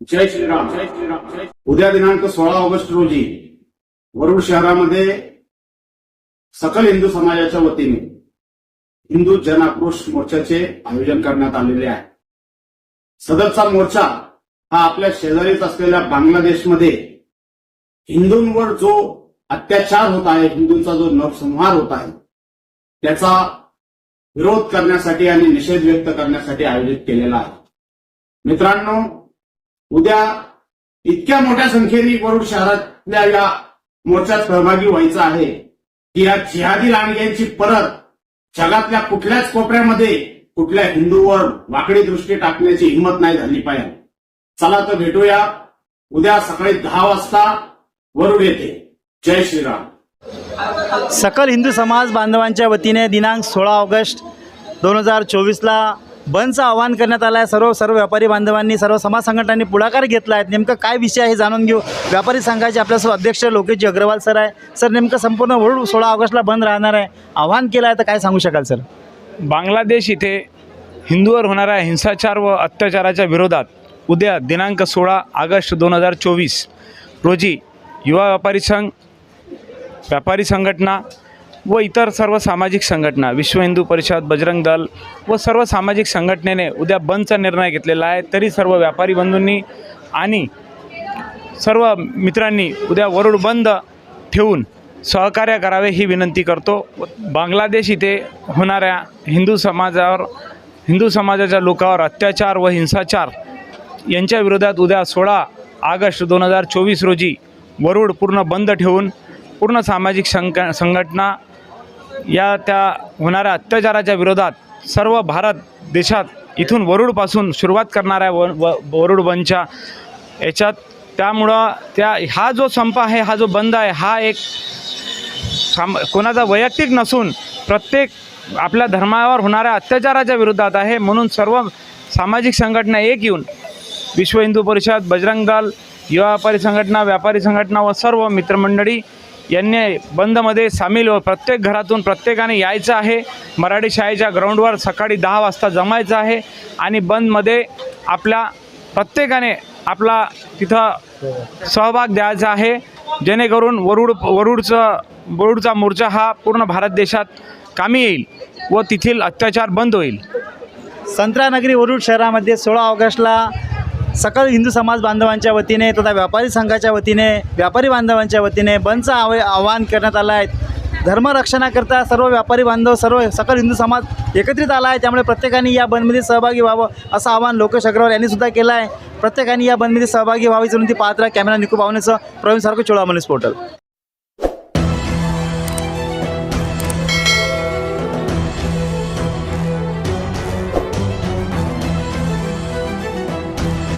जय श्रीराम. जय श्रीराम जय उद्या दिनांक सोळा ऑगस्ट रोजी वरुड शहरामध्ये सकल हिंदू समाजाच्या वतीने हिंदू जन आक्रोश मोर्चाचे आयोजन करण्यात आलेले आहे. सदरचा मोर्चा हा आपल्या शेजारीच असलेल्या बांगलादेशमध्ये हिंदूंवर जो अत्याचार होत आहे हिंदूंचा जो नरसंहार होत आहे त्याचा विरोध करण्यासाठी आणि निषेध व्यक्त करण्यासाठी आयोजित केलेला आहे. मित्रांनो उद्या इतक्या मोठ्या संख्येने वरुड शहरातल्या या मोर्चात सहभागी व्हायचं आहे की या जिहादी लांडग्यांची परत जगातल्या कुठल्याच कोपऱ्यामध्ये कुठल्या हिंदूवर वाकडी दृष्टी टाकण्याची हिंमत नाही झाली पाहिजे. चला तर भेटूया. उद्या सकाळी दहा वाजता वरुड येथे. जय श्रीराम. सकल हिंदू समाज बांधवांच्या वतीने दिनांक सोळा ऑगस्ट दोन हजार चोवीसला बंदचं आवाहन करण्यात आलं आहे सर्व सर्व व्यापारी बांधवांनी सर्व समाज संघटनांनी पुढाकार घेतला आहे. नेमकं काय विषय आहे जाणून घेऊ. व्यापारी संघाचे आपल्यासोबत अध्यक्ष लोकेशजी अग्रवाल सर आहे. सर नेमकं संपूर्ण वरुण सोळा ऑगस्टला बंद राहणार आहे. आव्हान केलं आहे तर काय सांगू शकाल सर? बांगलादेश इथे हिंदूवर होणाऱ्या हिंसाचार व अत्याचाराच्या विरोधात उद्या दिनांक सोळा ऑगस्ट दोन हजार चोवीस रोजी युवा व्यापारी संघ व्यापारी संघटना व इतर सर्व सामाजिक संघटना विश्व हिंदू परिषद बजरंग दल व सर्व सामाजिक संघटनेने उद्या बंदचा निर्णय घेतलेला आहे. तरी सर्व व्यापारी बंधूंनी आणि सर्व मित्रांनी उद्या वरुड बंद ठेवून सहकार्य करावे ही विनंती करतो. व बांगलादेश इथे होणाऱ्या हिंदू समाजावर हिंदू समाजाच्या लोकांवर अत्याचार व हिंसाचार यांच्या विरोधात उद्या सोळा ऑगस्ट दोन हजार चोवीस रोजी वरुड पूर्ण बंद ठेवून पूर्ण सामाजिक संघ संघटना या त्या होणाऱ्या अत्याचाराच्या विरोधात सर्व भारत देशात इथून वरुडपासून सुरुवात करणाऱ्या व व वरुड बनच्या याच्यात त्यामुळं त्या हा जो संप आहे हा जो बंद आहे हा एक साम कोणाचा वैयक्तिक नसून प्रत्येक आपल्या धर्मावर होणाऱ्या अत्याचाराच्या विरोधात आहे म्हणून सर्व सामाजिक संघटना एक येऊन विश्व हिंदू परिषद बजरंग दल युवा व्यापारी संघटना व्यापारी संघटना व सर्व मित्रमंडळी यांनी बंदमध्ये सामील व प्रत्येक घरातून प्रत्येकाने यायचं आहे. मराठी शाळेच्या ग्राउंडवर सकाळी दहा वाजता जमायचं आहे आणि बंदमध्ये आपल्या प्रत्येकाने आपला तिथं सहभाग द्यायचा आहे. जेणेकरून वरुड वरुडचं वरुडचा मोर्चा हा पूर्ण भारत देशात कामी येईल व तेथील अत्याचार बंद होईल. संत्रानगरी वरुड शहरामध्ये सोळा ऑगस्टला सकल हिंदू समाज बांधवांच्या वतीने तथा व्यापारी संघाच्या वतीने व्यापारी बांधवांच्या वतीने बंदचं आव आवाहन करण्यात आलं आहे. धर्मरक्षणाकरता सर्व व्यापारी बांधव सर्व सकल हिंदू समाज एकत्रित आला आहे. त्यामुळे प्रत्येकाने या बंदमध्ये सहभागी व्हावं असं आवाहन लोकेश अग्रवाल यांनी सुद्धा केलं आहे. प्रत्येकाने या बंदमध्ये सहभागी व्हावी विनंती पाहत राहा. कॅमेरा निकू पावण्याचं प्रवीण सारखं चोळामनीस पोर्टल.